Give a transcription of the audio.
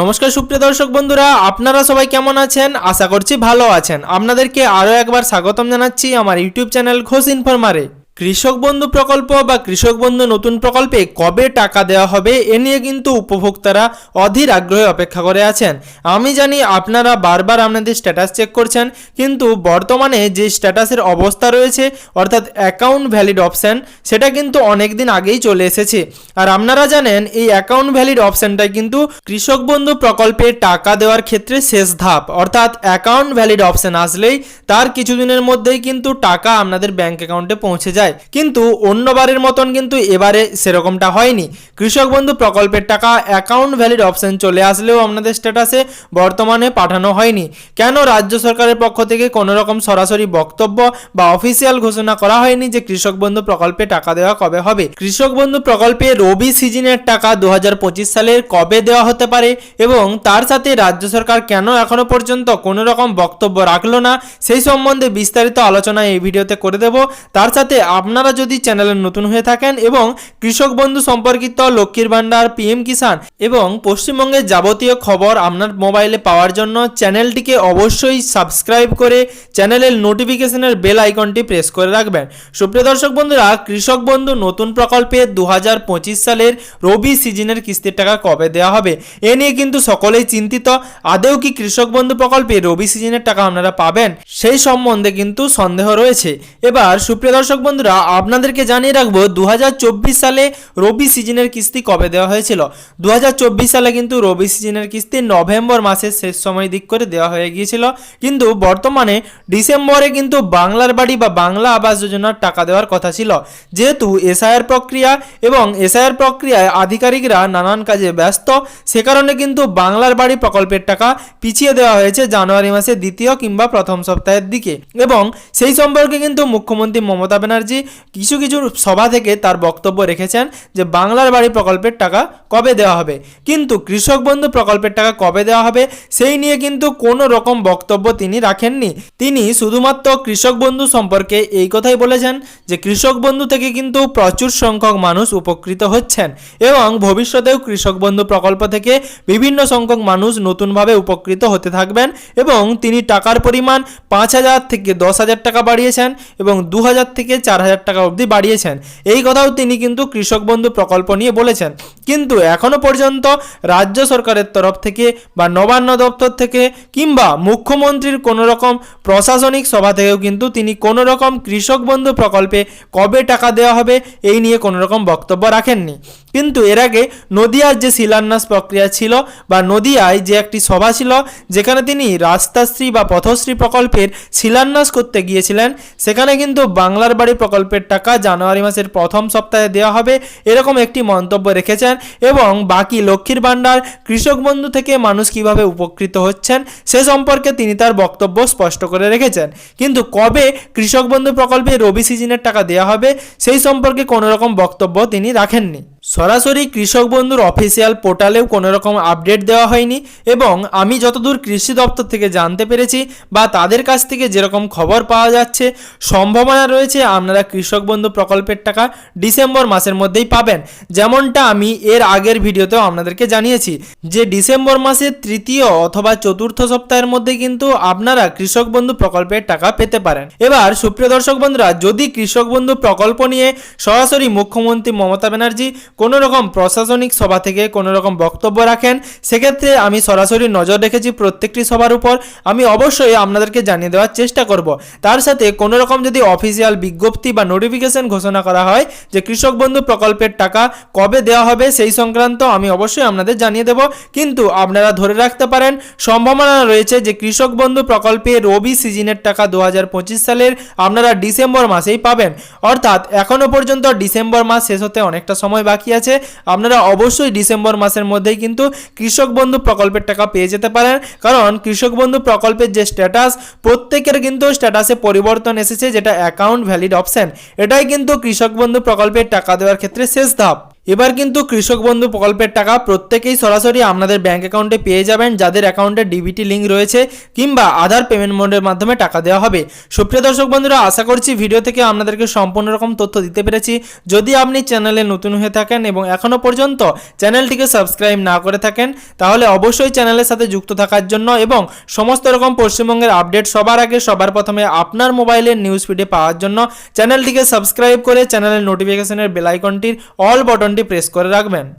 নমস্কার সুপ্রিয় দর্শক বন্ধুরা, আপনারা সবাই কেমন আছেন? আশা করছি ভালো আছেন। আপনাদেরকে আরও একবার স্বাগতম জানাচ্ছি আমার ইউটিউব চ্যানেল ঘোষ ইনফরমারে। কৃষক বন্ধু প্রকল্প বা কৃষক বন্ধু নতুন প্রকল্পে কবে টাকা দেওয়া হবে, এ নিয়ে কিন্তু উপভোক্তারা অধীর আগ্রহে অপেক্ষা করে আছেন। আমি জানি আপনারা বারবার আপনাদের স্ট্যাটাস চেক করছেন, কিন্তু বর্তমানে যে স্ট্যাটাসের অবস্থা রয়েছে, অর্থাৎ অ্যাকাউন্ট ভ্যালিড অপশান সেটা কিন্তু অনেক দিন আগেই চলে এসেছে। আর আপনারা জানেন, এই অ্যাকাউন্ট ভ্যালিড অপশানটা কিন্তু কৃষক বন্ধু প্রকল্পে টাকা দেওয়ার ক্ষেত্রে শেষ ধাপ। অর্থাৎ অ্যাকাউন্ট ভ্যালিড অপশান আসলেই তার কিছুদিনের মধ্যেই কিন্তু টাকা আপনাদের ব্যাঙ্ক অ্যাকাউন্টে পৌঁছে যায়। কিন্তু অন্যবারের মতন কিন্তু এবারে সেরকমটা হয়নি। কৃষক বন্ধু প্রকল্পের টাকা অ্যাকাউন্ট ভ্যালিড অপশন চলে আসলেও আপনাদের স্ট্যাটাসে বর্তমানে পাঠানো হয়নি। কেন রাজ্য সরকারের পক্ষ থেকে কোনো রকম সরাসরি বক্তব্য বা অফিসিয়াল ঘোষণা করা হয়নি যে কৃষক বন্ধু প্রকল্পে টাকা দেওয়া কবে হবে? কৃষক বন্ধু প্রকল্পে রবি সিজনের টাকা দু হাজার পঁচিশ সালের কবে দেওয়া হতে পারে এবং তার সাথে রাজ্য সরকার কেন এখনও পর্যন্ত কোনো রকম বক্তব্য রাখল না, সেই সম্বন্ধে বিস্তারিত আলোচনা এই ভিডিওতে করে দেব। তার সাথে আপনারা যদি চ্যানেলে নতুন হয়ে থাকেন এবং কৃষক বন্ধু সম্পর্কিত লক্ষ্মীর ভাণ্ডার, পিএম কিষাণ এবং পশ্চিমবঙ্গের যাবতীয় খবর আপনার মোবাইলে পাওয়ার জন্য চ্যানেলটিকে অবশ্যই সাবস্ক্রাইব করে চ্যানেলের নোটিফিকেশনের বেল আইকনটি প্রেস করে রাখবেন। সুপ্রিয় দর্শক বন্ধুরা, কৃষক বন্ধু নতুন প্রকল্পে দু হাজার পঁচিশ সালের রবি সিজনের কিস্তির টাকা কবে দেওয়া হবে? এ নিয়ে কিন্তু সকলেই চিন্তিত। আদেও কি কৃষক বন্ধু প্রকল্পে রবি সিজনের টাকা আপনারা পাবেন? সেই সম্বন্ধে কিন্তু সন্দেহ রয়েছে। এবার সুপ্রিয় দর্শক বন্ধুরা আপনাদেরকে জানিয়ে রাখব দু হাজার চব্বিশ সালে রবি সিজনের কিস্তি কবে দেওয়া হয়েছিল? দু হাজার চব্বিশ সালে কিন্তু রবি সিজনের কিস্তি নভেম্বর মাসের শেষ সময় দিক করে দেওয়া হয়ে গিয়েছিল। কিন্তু বর্তমানে ডিসেম্বরে কিন্তু বাংলার বাড়ি বা বাংলা আবাস যোজনার টাকা দেওয়ার কথা ছিল। যেহেতু এসআইআর প্রক্রিয়া এবং এসআইআর প্রক্রিয়ায় আধিকারিকরা নানান কাজে ব্যস্ত, সে কারণে কিন্তু বাংলার বাড়ি প্রকল্পের টাকা পিছিয়ে দেওয়া হয়েছে জানুয়ারি মাসের দ্বিতীয় কিংবা প্রথম সপ্তাহের দিকে। এবং সেই সম্পর্কে কিন্তু মুখ্যমন্ত্রী মমতা ব্যানার্জি কিছু কিছু সভা থেকে তার বক্তব্য রেখেছেন যে, বাংলার বাড়ি প্রকল্পের টাকা কবে দেওয়া হবে? কিন্তু কৃষক বন্ধু প্রকল্পের টাকা কবে দেওয়া হবে, সেই নিয়ে কিন্তু কোনো রকম বক্তব্য তিনি রাখেননি। তিনি শুধুমাত্র কৃষক বন্ধু সম্পর্কে এই কথাই বলেছেন যে, কৃষক বন্ধু থেকে কিন্তু প্রচুর সংখ্যক মানুষ উপকৃত হচ্ছেন এবং ভবিষ্যতেও কৃষক বন্ধু প্রকল্প থেকে বিভিন্ন সংখ্যক মানুষ নতুনভাবে উপকৃত হতে থাকবেন এবং তিনি টাকার পরিমাণ পাঁচ হাজার থেকে দশ হাজার টাকা বাড়িয়েছেন এবং দু হাজার থেকে চার হাজার টাকা অবধি বাড়িয়েছেন। এই কথাও তিনি কিন্তু কৃষক বন্ধু প্রকল্প নিয়ে বলেছেন। কিন্তু এখনও পর্যন্ত রাজ্য সরকারের তরফ থেকে বা নবান্ন দপ্তর থেকে কিংবা মুখ্যমন্ত্রীর কোনো রকম প্রশাসনিক সভা থেকেও কিন্তু তিনি কোনো রকম কৃষক বন্ধু প্রকল্পে কবে টাকা দেওয়া হবে এই নিয়ে কোনো রকম বক্তব্য রাখেননি। কিন্তু এর আগে নদিয়ার যে শিলান্যাস প্রক্রিয়া ছিল বা নদিয়ায় যে একটি সভা ছিল, যেখানে তিনি রাস্তাশ্রী বা পথশ্রী প্রকল্পের শিলান্যাস করতে গিয়েছিলেন, সেখানে কিন্তু বাংলার বাড়ি প্রকল্পের টাকা জানুয়ারি মাসের প্রথম সপ্তাহে দেওয়া হবে, এরকম একটি মন্তব্য রেখেছেন এবং বাকি লক্ষ্মীর ভাণ্ডার, কৃষক বন্ধু থেকে মানুষ কীভাবে উপকৃত হচ্ছেন, সে সম্পর্কে তিনি তার বক্তব্য স্পষ্ট করে রেখেছেন। কিন্তু কবে কৃষক বন্ধু প্রকল্পে রবি সিজনের টাকা দেওয়া হবে, সেই সম্পর্কে কোনো রকম বক্তব্য তিনি রাখেননি। সরাসরি কৃষক বন্ধুর অফিসিয়াল পোর্টালেও কোনো রকম আপডেট দেওয়া হয়নি এবং আমি যতদূর কৃষি দপ্তর থেকে জানতে পেরেছি বা তাদের কাছ থেকে যেরকম খবর পাওয়া যাচ্ছে, সম্ভাবনা রয়েছে আপনারা কৃষক বন্ধু প্রকল্পের টাকা ডিসেম্বর মাসের মধ্যেই পাবেন। যেমনটা আমি এর আগের ভিডিওতেও আপনাদেরকে জানিয়েছি যে ডিসেম্বর মাসের তৃতীয় অথবা চতুর্থ সপ্তাহের মধ্যে কিন্তু আপনারা কৃষক বন্ধু প্রকল্পের টাকা পেতে পারেন। এবার সুপ্রিয় দর্শক বন্ধুরা, যদি কৃষক বন্ধু প্রকল্প নিয়ে সরাসরি মুখ্যমন্ত্রী মমতা ব্যানার্জি কোনো রকম প্রশাসনিক সভা থেকে কোনো রকম বক্তব্য রাখেন, সেক্ষেত্রে আমি সরাসরি নজর রেখেছি প্রত্যেকটি সভার উপর। আমি অবশ্যই আপনাদেরকে জানিয়ে দেওয়ার চেষ্টা করব। তার সাথে কোনো রকম যদি অফিসিয়াল বিজ্ঞপ্তি বা নোটিফিকেশন ঘোষণা করা হয় যে কৃষক বন্ধু প্রকল্পের টাকা কবে দেওয়া হবে, সেই সংক্রান্ত আমি অবশ্যই আপনাদের জানিয়ে দেব। কিন্তু আপনারা ধরে রাখতে পারেন, সম্ভাবনা রয়েছে যে কৃষক বন্ধু প্রকল্পে রবি সিজনের টাকা দু হাজার পঁচিশ সালের আপনারা ডিসেম্বর মাসেই পাবেন। অর্থাৎ এখনও পর্যন্ত ডিসেম্বর মাস শেষ হতে অনেকটা সময় বাকি। আছে। আপনারা অবশ্যই ডিসেম্বর মাসের মধ্যেই কিন্তু কৃষক বন্ধু প্রকল্পের টাকা পেয়ে যেতে পারেন। কারণ কৃষক বন্ধু প্রকল্পের যে স্ট্যাটাস প্রত্যেকের কিন্তু স্ট্যাটাসে পরিবর্তন এসেছে, যেটা অ্যাকাউন্ট ভ্যালিড অপশান এটাই কিন্তু কৃষক বন্ধু প্রকল্পের টাকা দেওয়ার ক্ষেত্রে শেষ ধাপ। এবার কিন্তু কৃষক বন্ধু প্রকল্পের টাকা প্রত্যেকেই সরাসরি আপনাদের ব্যাঙ্ক অ্যাকাউন্টে পেয়ে যাবেন, যাদের অ্যাকাউন্টে ডিবিটি লিঙ্ক রয়েছে কিংবা আধার পেমেন্ট মোডের মাধ্যমে টাকা দেওয়া হবে। সুপ্রিয় দর্শক বন্ধুরা, আশা করছি ভিডিও থেকে আপনাদেরকে সম্পূর্ণ রকম তথ্য দিতে পেরেছি। যদি আপনি চ্যানেলে নতুন হয়ে থাকেন এবং এখনও পর্যন্ত চ্যানেলটিকে সাবস্ক্রাইব না করে থাকেন, তাহলে অবশ্যই চ্যানেলের সাথে যুক্ত থাকার জন্য এবং সমস্ত রকম পশ্চিমবঙ্গের আপডেট সবার আগে, সবার প্রথমে আপনার মোবাইলের নিউজ ফিডে পাওয়ার জন্য চ্যানেলটিকে সাবস্ক্রাইব করে চ্যানেলের নোটিফিকেশনের বেলাইকনটির অল অল বটনটি প্রেস করে রাখবেন।